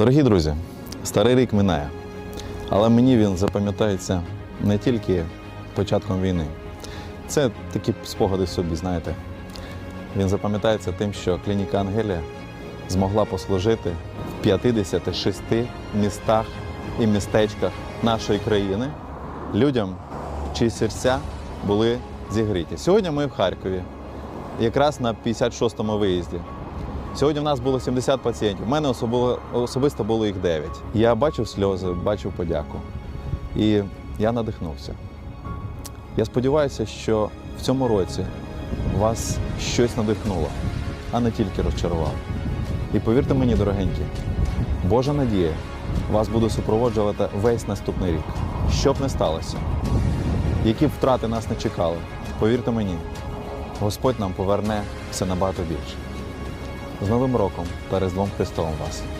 Дорогі друзі, старий рік минає, але мені він запам'ятається не тільки початком війни. Це такі спогади собі, знаєте. Він запам'ятається тим, що клініка Ангелія змогла послужити в 56 містах і містечках нашої країни людям, чиї серця були зігріті. Сьогодні ми в Харкові, якраз на 56-му виїзді. Сьогодні в нас було 70 пацієнтів. У мене особисто було їх 9. Я бачив сльози, бачив подяку. І я надихнувся. Я сподіваюся, що в цьому році вас щось надихнуло, а не тільки розчарувало. І повірте мені, дорогенькі, Божа надія вас буде супроводжувати весь наступний рік. Що б не сталося, які б втрати нас не чекали, повірте мені, Господь нам поверне все набагато більше. З Новим роком та Різдвом Христовим вас!